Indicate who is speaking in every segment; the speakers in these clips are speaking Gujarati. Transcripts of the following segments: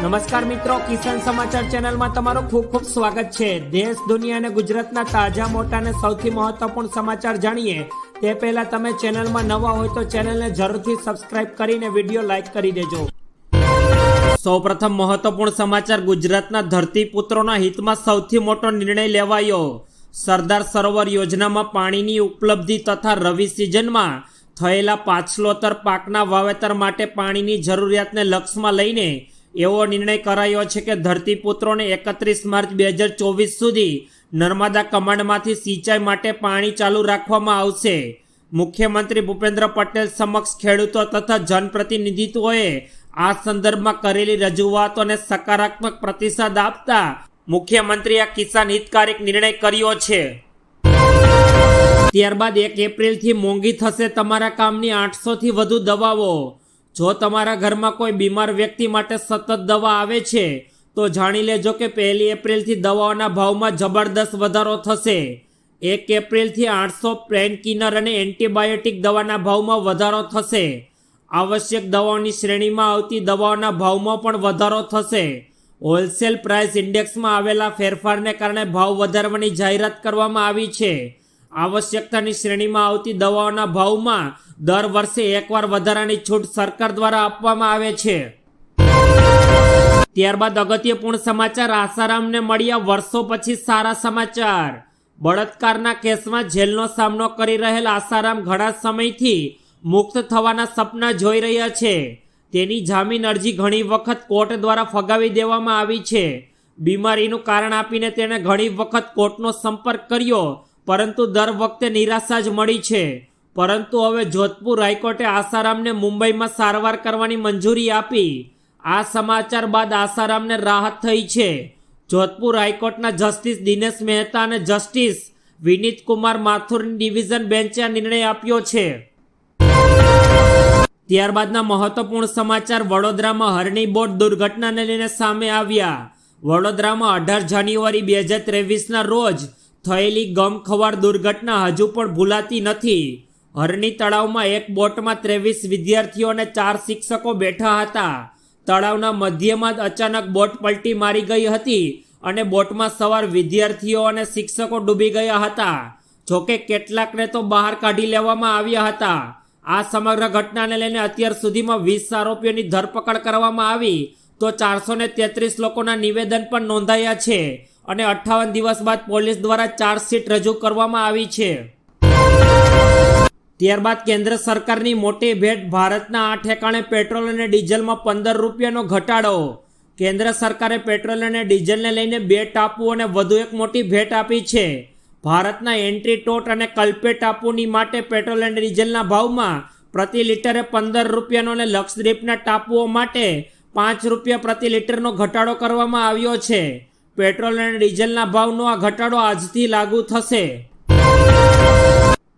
Speaker 1: નમસ્કાર મિત્રો, કિસાન સમાચાર ચેનલમાં તમારું ખૂબ ખૂબ સ્વાગત છે. દેશ, દુનિયા અને ગુજરાતના તાજા, મોટા અને સૌથી મહત્વપૂર્ણ સમાચાર જાણીએ. તે પહેલા તમે ચેનલમાં નવા હોય તો ચેનલને જરૂરથી સબસ્ક્રાઇબ કરીને વીડિયો લાઇક કરી દેજો. સૌપ્રથમ મહત્વપૂર્ણ સમાચાર, ગુજરાતના ધરતીપુત્રોના હિતમાં સૌથી મોટો નિર્ણય લેવાયો. સરદાર સરોવર યોજનામાં પાણીની ઉપલબ્ધિ તથા રવિ સિઝનમાં થયેલા પાછલોતર પાકના વાવેતર માટે પાણીની જરૂરિયાતને લક્ષમાં લઈને એવો નિર્ણય કરાયો છે કે ધરતીપુત્રોને એકત્રીસ માર્ચ બે હજાર ચોવીસ સુધી નર્મદા કમાન્ડમાંથી સિંચાઈ માટે પાણી ચાલુ રાખવામાં આવશે. મુખ્યમંત્રી ભૂપેન્દ્ર પટેલ સમક્ષ ખેડૂતો તથા જનપ્રતિનિધિત્વોએ આ સંદર્ભમાં કરેલી રજૂઆતોને સકારાત્મક પ્રતિસાદ આપતા મુખ્યમંત્રીએ કિસાન હિતકારક નિર્ણય કર્યો છે. ત્યારબાદ એક એપ્રિલથી મોંઘી થશે તમારા કામની આઠસોથી વધુ દવાઓ. જો તમારા ઘરમાં કોઈ બીમાર વ્યક્તિ માટે સતત દવા આવે છે, તો જાણી લેજો કે પહેલી એપ્રિલથી દવાઓના ભાવમાં જબરદસ્ત વધારો થશે. એક એપ્રિલથી આઠસો પેનકિનર અને એન્ટીબાયોટિક દવાના ભાવમાં વધારો થશે. આવશ્યક દવાઓની શ્રેણીમાં આવતી દવાઓના ભાવમાં પણ વધારો થશે. હોલસેલ પ્રાઇસ ઇન્ડેક્સમાં આવેલા ફેરફારને કારણે ભાવ વધારવાની જાહેરાત કરવામાં આવી છે. આવશ્યકતાની શ્રેણીમાં આવતી દવાઓના ભાવમાં દર વર્ષે એકવાર વધારાની છૂટ સરકાર દ્વારા આપવામાં આવે છે. ત્યારબાદ અગત્યપૂર્ણ સમાચાર આસારામને મળ્યા વર્ષો પછી સારા સમાચાર. બળાત્કારના કેસમાં જેલનો સામનો કરી રહેલ આસારામ ઘણા સમયથી મુક્ત થવાના સપના જોઈ રહ્યા છે. તેની જામીન અરજી ઘણી વખત કોર્ટ દ્વારા ફગાવી દેવામાં આવી છે. બીમારીનું કારણ આપીને તેણે ઘણી વખત કોર્ટનો સંપર્ક કર્યો. પરંતુ દર વખતે નિરાશા જ મળી છે. પરંતુ હવે જોધપુર હાઈકોર્ટે આસારામને મુંબઈમાં સારવાર કરવાની મંજૂરી આપી. આ સમાચાર બાદ આસારામને રાહત થઈ છે. જોધપુર હાઈકોર્ટના જસ્ટિસ દિનેશ મહેતા અને જસ્ટિસ વિનીત કુમાર માથુરની ડિવિઝન બેન્ચે આ નિર્ણય આપ્યો છે. ત્યારબાદના મહત્વપૂર્ણ સમાચાર વડોદરામાં હરણી બોટ દુર્ઘટનાને લઈને સામે આવ્યા. વડોદરામાં અઢાર જાન્યુઆરી બે હજાર ત્રેવીસના રોજ થયેલી ગમખવાર દુર્ઘટના હજુ પણ ભૂલાતી નથી. હરણી તળાવમાં એક બોટમાં ત્રેવીસ વિદ્યાર્થીઓ અને ચાર શિક્ષકો બેઠા હતા. તળાવના મધ્યમાં જ અચાનક બોટ પલટી મારી ગઈ હતી અને બોટમાં સવાર વિદ્યાર્થીઓ અને શિક્ષકો ડૂબી ગયા હતા. જોકે કેટલાકને તો બહાર કાઢી લેવામાં આવ્યા હતા. આ સમગ્ર ઘટનાને લઈને અત્યાર સુધીમાં વીસ આરોપીઓની ધરપકડ કરવામાં આવી તો ચારસો તેત્રીસ લોકોના નિવેદન પણ નોંધાયા છે. અને અઠ્ઠાવન દિવસ બાદ પોલીસ દ્વારા ચાર્જશીટ રજૂ કરવામાં આવી છે. ત્યારબાદ કેન્દ્ર સરકારની મોટી ભેટ ભારતના આ ઠેકાણે પેટ્રોલ અને ડીઝલમાં પંદર રૂપિયાનો ઘટાડો. કેન્દ્ર સરકારે પેટ્રોલ અને ડીઝલને લઈને બે ટાપુ અને વધુ એક મોટી ભેટ આપી છે. ભારતના એન્ટ્રી ટોટ અને કલ્પે ટાપુની માટે પેટ્રોલ અને ડીઝલના ભાવમાં પ્રતિ લિટરે પંદર રૂપિયાનો અને લક્ષદ્વીપના ટાપુઓ માટે પાંચ રૂપિયા પ્રતિ લિટરનો ઘટાડો કરવામાં આવ્યો છે. પેટ્રોલ અને ડીઝલના ભાવનો આ ઘટાડો આજથી લાગુ થશે.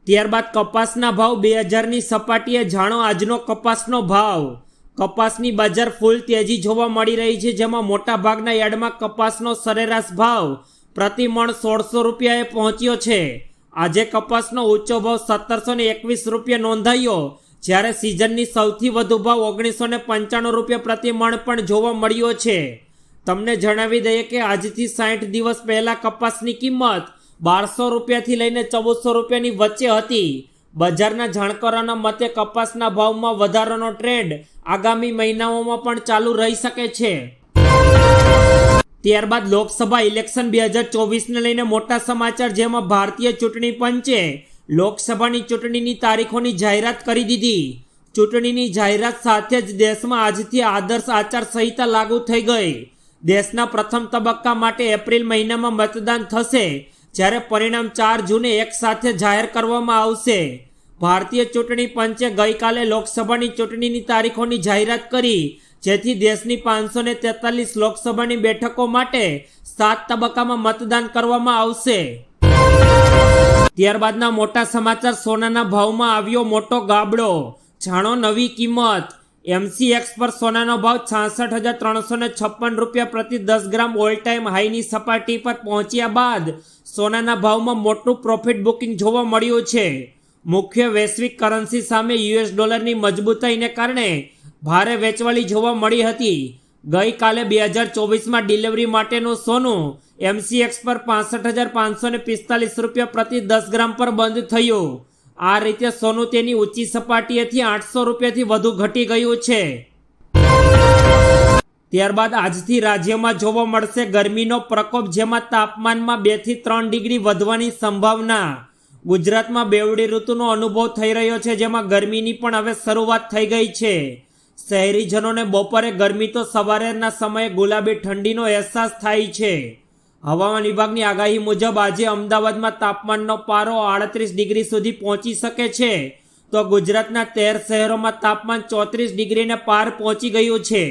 Speaker 1: ત્યારબાદ કપાસના ભાવ બે હજારની સપાટીએ જાણો આજનો કપાસનો ભાવ. કપાસની બજાર ફૂલ તેજી જોવા મળી રહી છે, જેમાં મોટા ભાગના યાર્ડમાં કપાસનો સરેરાશ ભાવ પ્રતિ મણ સોળસો રૂપિયાએ પહોંચ્યો છે. આજે કપાસનો ઊંચો ભાવ સત્તરસો ને એકવીસ રૂપિયા નોંધાયો, જ્યારે સિઝનની સૌથી વધુ ભાવ ઓગણીસો ને પંચાણું રૂપિયા પ્રતિ મણ પણ જોવા મળ્યો છે. તમને જણાવી દઈએ કે આજથી સાઠ દિવસ પહેલા કપાસની કિંમત બારસો રૂપિયાથી લઈને ચૌદસો રૂપિયાની વચ્ચે હતી. બજારના જાણકારોના મતે કપાસના ભાવમાં વધારાનો ટ્રેન્ડ આગામી મહિનાઓમાં પણ ચાલુ રહી શકે છે. ત્યારબાદ લોકસભા ઇલેક્શન બે હજાર ચોવીસને લઈને મોટા સમાચાર જેમાં ભારતીય ચૂંટણી પંચે લોકસભાની ચૂંટણીની તારીખોની જાહેરાત કરી દીધી. ચૂંટણીની જાહેરાત સાથે જ દેશમાં આજથી આદર્શ આચાર સંહિતા લાગુ થઈ ગઈ. દેશના પ્રથમ તબક્કા માટે એપ્રિલ મહિનામાં મતદાન થશે, જ્યારે પરિણામ ચાર જૂને એક સાથે જાહેર કરવામાં આવશે. ભારતીય ચૂંટણી પંચે ગઈકાલે લોકસભાની ચૂંટણીની તારીખોની જાહેરાત કરી, જેથી દેશની પાંચસો ને તેતાલીસ લોકસભાની બેઠકો માટે સાત તબક્કામાં મતદાન કરવામાં આવશે. ત્યારબાદના મોટા સમાચાર સોનાના ભાવમાં આવ્યો મોટો ગાબડો. જાણો નવી કિંમત. એમસીએક્સ પર સોનાનો ભાવ છાસઠ હજાર ત્રણસો ને છપ્પન રૂપિયા પ્રતિ દસ ગ્રામ ઓલ ટાઈમ હાઈની સપાટી પર પહોંચ્યા બાદ સોનાના ભાવમાં મોટું પ્રોફિટ બુકિંગ જોવા મળ્યું છે. મુખ્ય વૈશ્વિક કરન્સી સામે યુએસ ડોલરની મજબૂતાઈને કારણે ભારે વેચવાલી જોવા મળી હતી. ગઈકાલે બે હજાર ચોવીસમાં ડિલિવરી માટેનું સોનું એમસીએક્સ પર પાસઠ હજાર પાંચસો પિસ્તાલીસ રૂપિયા પ્રતિ દસ ગ્રામ પર બંધ થયું. આ રીતે સોનું તેની ઊંચી સપાટીએથી આઠસો રૂપિયાથી વધુ ઘટી ગયું છે. ત્યારબાદ આજથી રાજ્યમાં જોવા મળશે ગરમીનો પ્રકોપ, જેમાં તાપમાનમાં બેથી ત્રણ ડિગ્રી વધવાની સંભાવના. ગુજરાતમાં બેવડી ઋતુનો અનુભવ થઈ રહ્યો છે, જેમાં ગરમીની પણ હવે શરૂઆત થઈ ગઈ છે. શહેરીજનોને બપોરે ગરમી તો સવારેના સમયે ગુલાબી ઠંડીનો અહેસાસ થાય છે. હવામાન વિભાગની આગાહી મુજબ આજે અમદાવાદમાં તાપમાનનો પારો આડત્રીસ ડિગ્રી સુધી પહોંચી શકે છે. તો ગુજરાતના તેર શહેરોમાં તાપમાન ચોત્રીસ ડિગ્રીને પાર પહોંચી ગયું છે.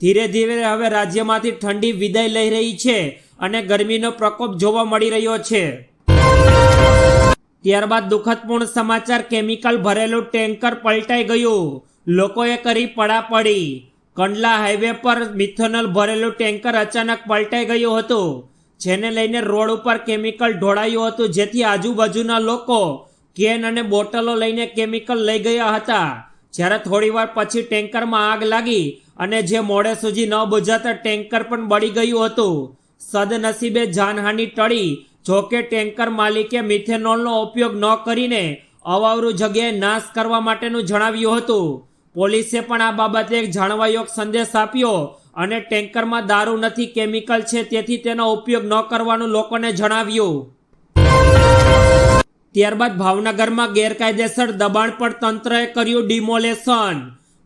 Speaker 1: ધીરે ધીરે હવે રાજ્યમાંથી ઠંડી વિદાય લઈ રહી છે અને ગરમીનો પ્રકોપ જોવા મળી રહ્યો છે. ત્યારબાદ દુઃખદપૂર્ણ સમાચાર, કેમિકલ ભરેલું ટેન્કર પલટાઈ ગયું. લોકોએ કરી પડાપડી. કંડલા હાઈવે પર મિથોનલ ભરેલું ટેન્કર અચાનક પલટાઈ ગયું હતું. જેને લઈને રોડ ઉપર કેમિકલ ઢોળાયું હતું, જેથી આજુબાજુના લોકો કેન અને બોટલો લઈને કેમિકલ લઈ ગયા હતા. જ્યારે થોડીવાર પછી ટેન્કરમાં આગ લાગી અને જે મોડે સુધી ન બુજાતા ટેન્કર પણ બળી ગયું હતું. સદનસીબે જાનહાનિ ટળી જોકે ટેન્કર માલિકે મિથેનોલનો ઉપયોગ ન કરીને અવાવરું જગ્યાએ નાશ કરવા માટેનું જણાવ્યું હતું. પોલીસે પણ આ બાબતે એક જાણવાયોગ સંદેશ આપ્યો અને ટેન્કરમાં દારૂ નથી, કેમિકલ છે, તેથી તેનો ઉપયોગ ન કરવાનું લોકોને જણાવ્યું. ત્યારબાદ ભાવનગરમાં ગેરકાયદેસર દબાણ પર તંત્રએ કર્યું ડિમોલેશન.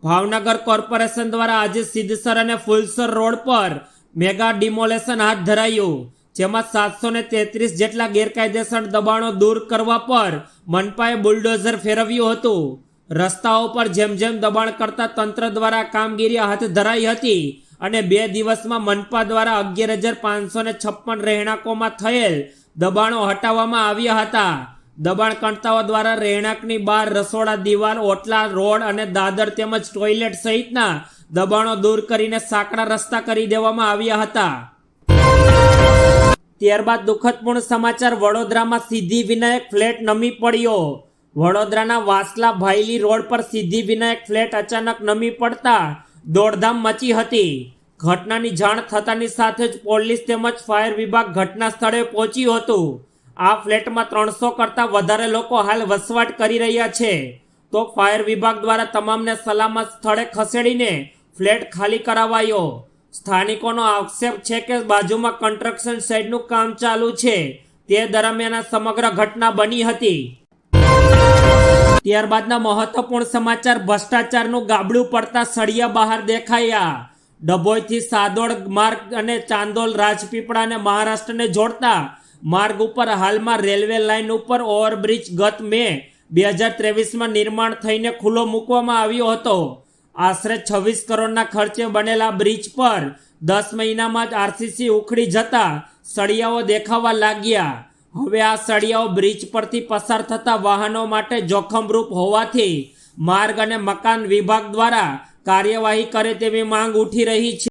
Speaker 1: ભાવનગર કોર્પોરેશન દ્વારા આજે સિદ્ધસર અને ફુલસર રોડ પર મેગા ડિમોલેશન હાથ ધરાયું, જેમાં સાતસો ને તેત્રીસ જેટલા ગેરકાયદેસર દબાણો દૂર કરવા પર મનપાએ બુલડોઝર ફેરવ્યું હતું. રસ્તાઓ પર જેમ જેમ દબાણ કરતા તંત્ર દ્વારા કામગીરી હાથ ધરાઈ હતી અને બે દિવસમાં મનપા દ્વારા અગિયાર હજાર પાંચસો ને છપ્પન રહેણાંકોમાં થયેલ દબાણો હટાવવામાં આવ્યા હતા. દબાણકર્તાઓ દ્વારા રહેણાંકની બહાર રસોડા, દિવાલ, ઓટલા, રોડ અને દાદર તેમજ ટોયલેટ સહિતના દબાણો દૂર કરીને સાંકડા રસ્તા કરી દેવામાં આવ્યા હતા. ત્યારબાદ દુઃખદપૂર્ણ સમાચાર, વડોદરામાં સિદ્ધિ વિનાયક ફ્લેટ નમી પડ્યો. વડોદરાના વાસલા ભાઈલી રોડ પર સિદ્ધિ વિનાયક ફ્લેટ અચાનક નમી પડતા દોડધામ મચી હતી. ઘટનાની જાણ થતાની સાથે જ પોલીસ તેમજ ફાયર વિભાગ ઘટના સ્થળે પહોંચ્યું હતું. આ ફ્લેટમાં ત્રણસો કરતાં વધારે લોકો હાલ વસવાટ કરી રહ્યા છે. તો ફાયર વિભાગ દ્વારા તમામને સલામત સ્થળે ખસેડીને ફ્લેટ ખાલી કરાવાયો. સ્થાનિકોનો આક્ષેપ છે કે બાજુમાં કન્સ્ટ્રક્શન સાઇડનું કામ ચાલુ છે. તે દરમિયાન સમગ્ર ઘટના બની હતી. ત્યારબાદના મહત્વપૂર્ણ સમાચાર, ભ્રષ્ટાચારનું ગાબડું પડતા સળિયા બહાર દેખાયા. ડભોઈથી સાદોડ માર્ગ અને ચાંદોલ રાજપીપળા અને મહારાષ્ટ્રને જોડતા માર્ગ ઉપર હાલમાં રેલવે લાઇન ઉપર ઓવરબ્રિજ ગત મે બે હજાર ત્રેવીસમાં નિર્માણ થઈને ખુલ્લો મૂકવામાં આવ્યો હતો. આશરે છવ્વીસ કરોડના ખર્ચે બનેલા બ્રિજ પર દસ મહિનામાં જ આરસીસી ઉખડી જતા સળિયાઓ દેખાવા લાગ્યા. હવે આ સળિયાઓ બ્રિજ પરથી પસાર થતા વાહનો માટે જોખમરૂપ હોવાથી માર્ગ અને મકાન વિભાગ દ્વારા કાર્યવાહી કરે તેવી માંગ ઉઠી રહી છે.